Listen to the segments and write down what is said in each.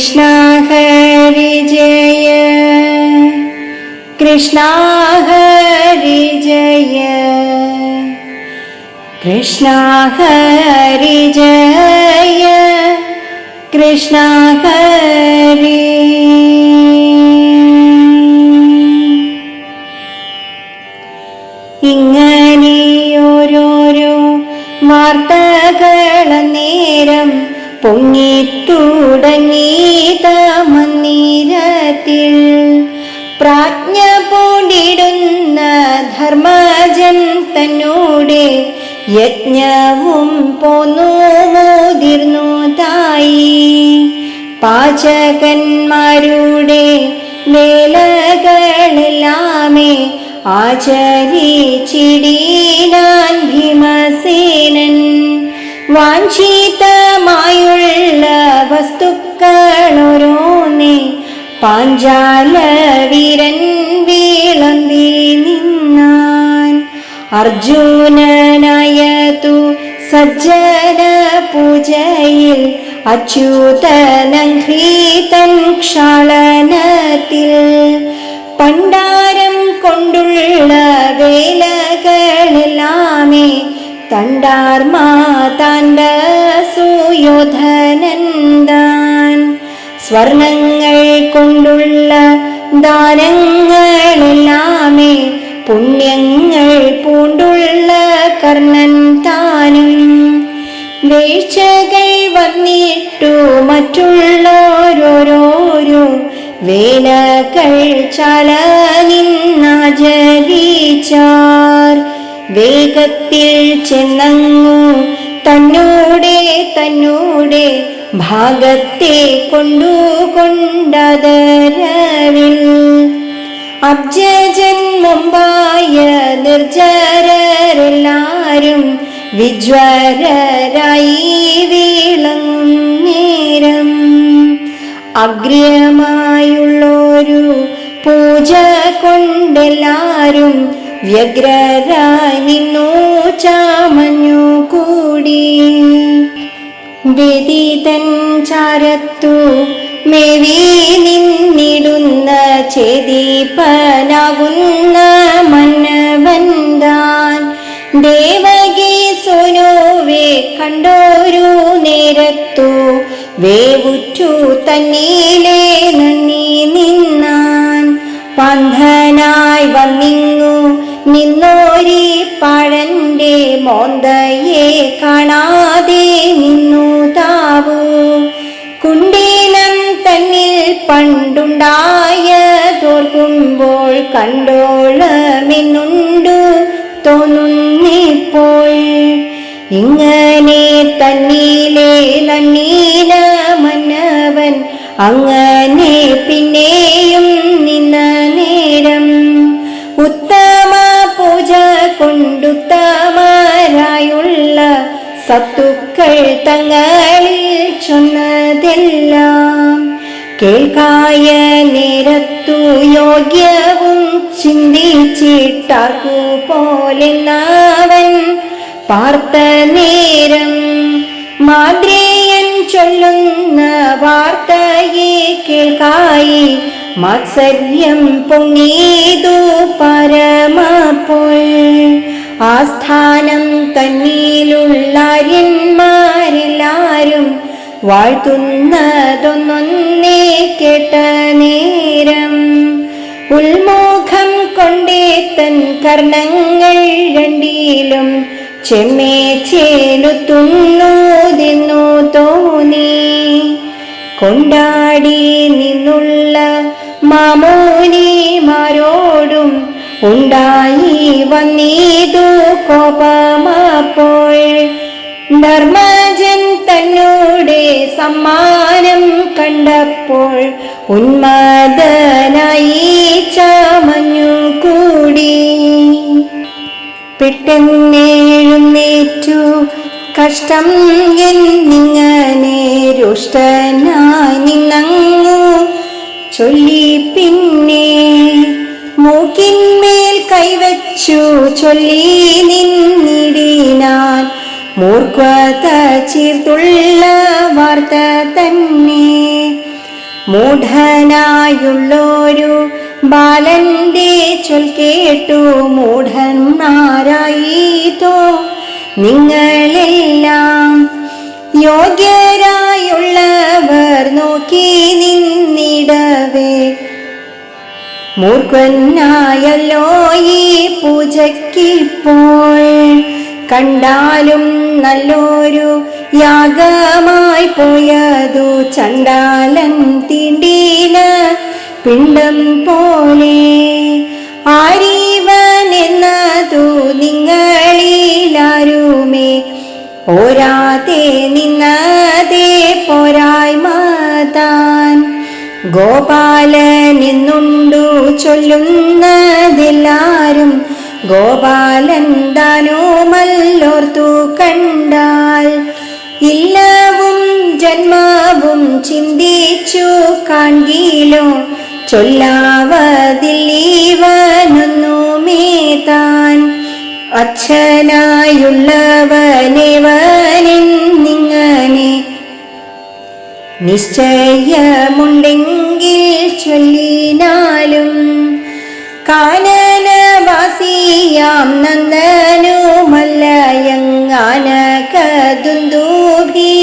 കൃഷ്ണ ഹരി ജയ. കൃഷ്ണ ഹരി ജയ. കൃഷ്ണ ഹരി ജയ. കൃഷ്ണ ഹരി ഇങ്ങനെ ഓരോരോ വാർത്തകൾ നേരം പൊങ്ങിത്തുടങ്ങീത മന്ദിരത്തിൽ പ്രാജ്ഞ പൂണ്ടിടുന്ന ധർമ്മജൻ തന്നോടെ യജ്ഞവും പോന്നു മോതിർന്നു തായി. പാചകന്മാരുടെ വേലകളെല്ലാമേ ആചരിച്ചിടീനാൻ ഭീമസേനൻ വാഞ്ചിതമായുള്ള വസ്തുക്കൾ ഓരോന്നേ പാഞ്ചാല വീരൻ വീളന്തി നിന്നാൻ അർജുനനായതു സജ്ജന പൂജയിൽ അച്യുതനഘ്രീതൻ ക്ഷാളനത്തിൽ പണ്ടാരം കൊണ്ടുള്ള വേലകളെല്ലാമേ തണ്ടാർമാ താണ്ട സുയോധനന്താൻ സ്വർണങ്ങൾ കൊണ്ടുള്ള ദാനങ്ങളെല്ലാമേ പുണ്യങ്ങൾ പൂണ്ടുള്ള കർണൻ താനും. വീഴ്ചകൾ വന്നിട്ടു മറ്റുള്ളോരോരോരോ വേലകൾ ചല നിന്നാചരിച്ചാർ. വേഗത്തിൽ ചെന്നങ്ങു. തന്നോടെ തന്നോടെ ഭാഗത്തെ കൊണ്ടു കൊണ്ടതരവിൽ അബ്ജജൻ മുമ്പായ നിർജരെല്ലാരും വിജ്വരരായി വീളും നേരം അഗ്രമായുള്ളൊരു പൂജ കൊണ്ടെല്ലാരും വ്യഗ്രരായി നിന്നു ചാമഞ്ഞു കൂടി. വേദിതൻ ചാരത്തു മെവി നിന്നിടുന്ന ചേദീപനാകുന്ന മന്നവന്താൻ. ദേവകി സുനോവേ കണ്ടോരു നേരത്തു വേവുറ്റു തന്നീലേ നന്ദി. മോന്തയെ കാണാതെ നിന്നു താവൂ. കുണ്ടീനം തന്നിൽ പണ്ടുണ്ടായ തോർക്കുമ്പോൾ കണ്ടോളമെന്നുണ്ടു തോന്നുന്നിപ്പോൾ. ഇങ്ങനെ തന്നീലേ നന്നീല മന്നവൻ അങ്ങനെ പിന്നെയും സത്തുക്കൾ തങ്ങളിൽ ചൊന്നതെല്ലാം കേൾക്കായ നേരത്തു യോഗ്യവും ചിന്തിച്ചിട്ടാർക്കു നാവൻ പാർത്ത നേരം മാദ്രേയൻ ചൊല്ലുന്ന വാർത്തയെ കേൾക്കായി മാത്സര്യം പൊങ്ങിയതു പരമപ്പോൾ ആസ്ഥാനം തന്നിലുള്ളാര്യന്മാരെല്ലാരും വാഴ്ത്തുന്നതൊന്നൊന്നേ കേട്ട നേരം. ഉൾമുഖം കൊണ്ടേ തൻ കർണങ്ങൾ രണ്ടിലും ചെമ്മേ ചേലുത്തുന്നോതെന്നു തോന്നി. കൊണ്ടാടി നിന്നുള്ള മാമോനിമാരോടും ഉണ്ടായി വന്നീതു കോപമാപ്പോൾ. ധർമ്മജൻ തന്നോടെ സമ്മാനം കണ്ടപ്പോൾ ഉന്മാദനായി ചാമഞ്ഞു കൂടി. പെട്ടെന്നേഴുന്നേറ്റു കഷ്ടം എന്നിങ്ങനെ രുഷ്ടനായി നിന്നങ്ങു. ചൊല്ലി പിന്നെ മൂക്കിന്മേൽ കൈവച്ചു ചൊല്ലി നിന്നിടിനാൻ. മൂർഖത ചീർത്തുള്ള വാർത്ത തന്നെ. മൂഢനായുള്ളൊരു ബാലന്റെ ചൊൽ കേട്ടു. മൂഢന്മാരായിത്തോ നിങ്ങളെല്ലാം യോഗ്യരായുള്ളവർ നോക്കി നിന്നിടവേ. മൂർഖനായല്ലോ ഈ പൂജയ്ക്കിപ്പോൾ. കണ്ടാലും നല്ലൊരു യാഗമായി പോയതു ചണ്ടാലൻ തീണ്ടീല പിണ്ടം പോലെ. ആരീവൻ എന്നതു നിങ്ങളിലാരുമേ? ഓരാതെ നിന്നതേ പോരായ്മ താൻ ഗോപാലൻ എന്നുണ്ടു ചൊല്ലുന്നതെല്ലാരും ഗോപാലൻ ദാനോമല്ലോർത്തു കണ്ടാൽ ഇല്ലവും ജന്മാവും ചിന്തിച്ചു കാൺകീലോ ചൊല്ലാവതില്ലീവനൊന്നുമേ താൻ അച്ഛനായുള്ളവനെവനെന്നിങ്ങനെ നിശ്ചയമുണ്ടെങ്കിൽ ചൊല്ലിനാലും കാനനവാസിയാം നന്ദനുമല്ലയങ്ങാനകദുന്ദൂഭി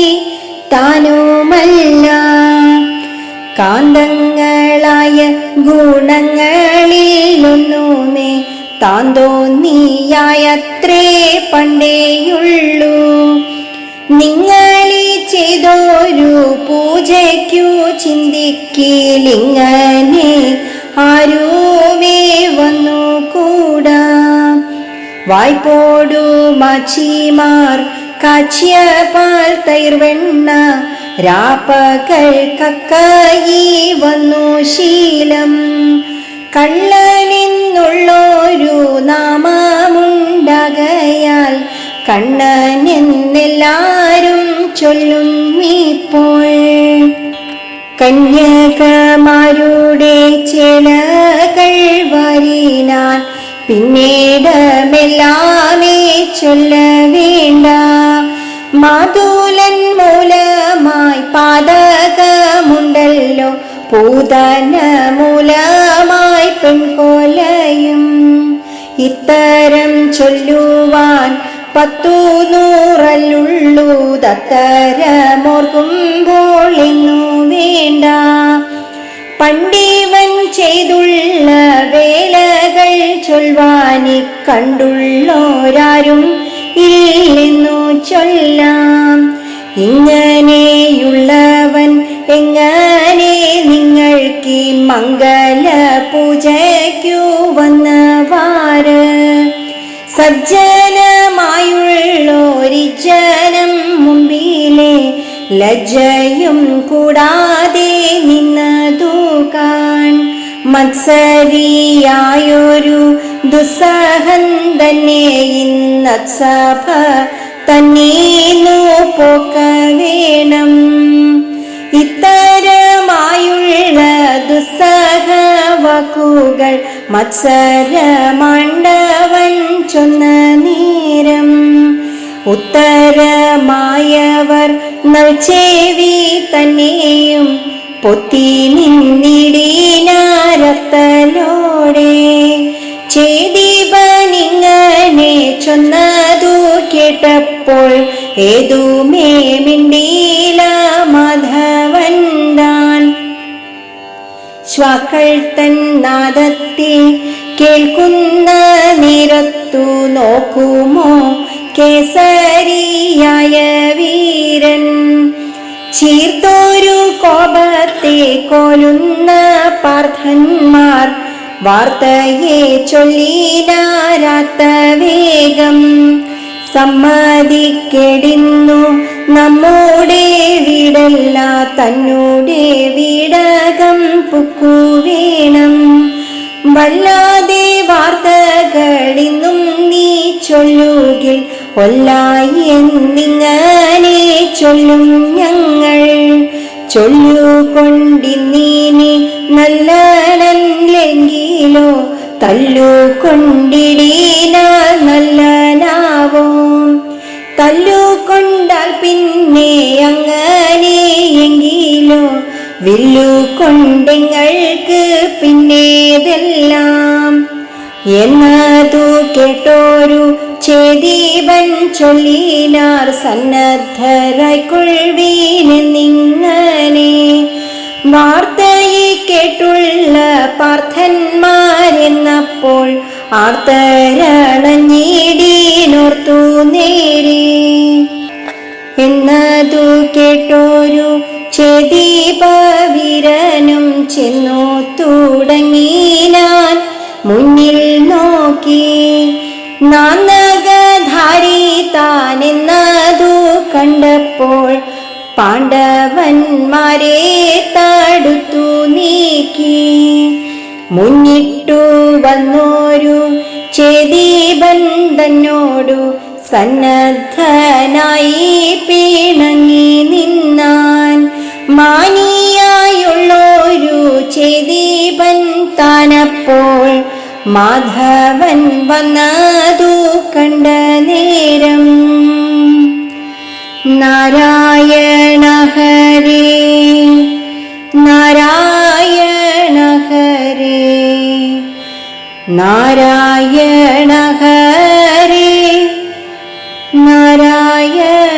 താനുമല്ല. കാന്തങ്ങളായ ഗുണങ്ങളിൽ ഒന്നുമേ താൻ തോന്നിയായത്രേ പണ്ടേയുള്ളൂ. നിങ്ങളീ ചെയ്തൊരു പൂജയ്ക്കു ചിന്തിക്കിലിങ്ങനെ ആരുമേ വന്നു കൂടാ വായ്പോടു മാച്ചിമാർ കാച്ചിയ പാൽ തൈർവെണ്ണ രാപ്പകൾ കക്കായി വന്നു ശീലം. കള്ളനെന്നുള്ളൊരു നാമമുണ്ടാകയാൽ കണ്ണൻ ചൊല്ലും ഇപ്പോൾ കന്യകമാരുടെ ചിലകൾ വരിനാൻ പിന്നീടമെല്ലാമേ ചൊല്ല വേണ്ട. മാതൂലൻ മൂലമായി പാതകമുണ്ടല്ലോ പൂതന മൂലമായി പെൺകൊലയും. ഇത്തരം ചൊല്ലുവാൻ പത്തു നൂറല്ലുള്ളൂ ദത്തരമോർക്കുമ്പോൾ എന്നു വേണ്ട. പണ്ടിവൻ ചെയ്തുള്ള വേലകൾ ചൊൽവാനി കണ്ടുള്ളോരാരും ഇല്ലെന്നു ചൊല്ലാം. ഇങ്ങനെയുള്ളവൻ എങ്ങനെ നിങ്ങൾക്ക് മംഗല പൂജയ്ക്കു വന്നവാറ് സജ്ജനമായുള്ളോരിജനം മുമ്പിലെ ലജ്ജയും കൂടാതെ നിന്നതു കാൺ. മത്സരിയായൊരു ദുസ്സഹൻ തന്നെ ഇന്നസഭ തന്നീന്നു പോക്ക വേണം ഇത്തരമായുള്ള ദുസ്സഹ വാക്കുകൾ മത്സരമണ്ഡവൻ ചൊന്ന നേരം ഉത്തരമായവർ നൽചേവി തന്നെയും പൊത്തി നിന്നിടീനാരത്തലോടെ ചേദീപനിങ്ങനെ ചൊന്നതു കേട്ടപ്പോൾ ഏതുമേ മിണ്ടീല മാധവൻ ശ്വാക്കൾ തൻ നാദത്തെ കേൾക്കുന്ന നിരത്തു നോക്കുമോ? കേസരിയായ വീരൻ ചീർത്തൊരു കോപത്തെ കൊലുന്ന പാർത്ഥന്മാർ വാർത്തയെ ചൊല്ലിനാരാത്ത വേഗം സമ്മതിക്കെടിന്നു. നമ്മുടെ വീടല്ല തന്നോടെ വീടകം പുക്കുവേണം. വല്ലാതെ വാർത്തകളിന്നും നീ ചൊല്ലുകിൽ ഒല്ലായി എന്നിങ്ങനെ ചൊല്ലും ഞങ്ങൾ. ചൊല്ലുകൊണ്ടിന്നീനെ നല്ലനല്ലെങ്കിലോ തല്ലുകൊണ്ടിടീന നല്ലനാവും തല്ലുകൊണ്ടാൽ പിന്നെ അങ്ങനെയെങ്കിലോ വില്ലു കൊണ്ടെങ്ങൾക്ക് പിന്നേതെല്ലാം? എന്നതു കേട്ടോരു ചേദീപൻ ചൊല്ലിനാർ സന്നദ്ധരായി നിങ്ങനെ. വാർത്തയെ കേട്ടുള്ള പാർത്ഥന്മാരെന്നപ്പോൾ ആർത്തരണഞ്ഞീടീനോർത്തു നേരെ ചെദീപവീരനും തുടങ്ങി ഞാൻ മുന്നിൽ നോക്കി. നാന്നകധാരി താനെന്നതു കണ്ടപ്പോൾ പാണ്ഡവന്മാരെ തടുത്തു നീക്കി. മുന്നിട്ടു വന്നോരു ചെതിബന്ധനോടു സന്നദ്ധനായി പിണങ്ങി നിന്നാൻ മാനിയായുള്ളൊരു പോൾ മാധവൻ വന്നതു കണ്ട നേരം. നാരായണ ഹരേ നാരായണ ഹരേ നാരായണ ഹരേ നാരായണ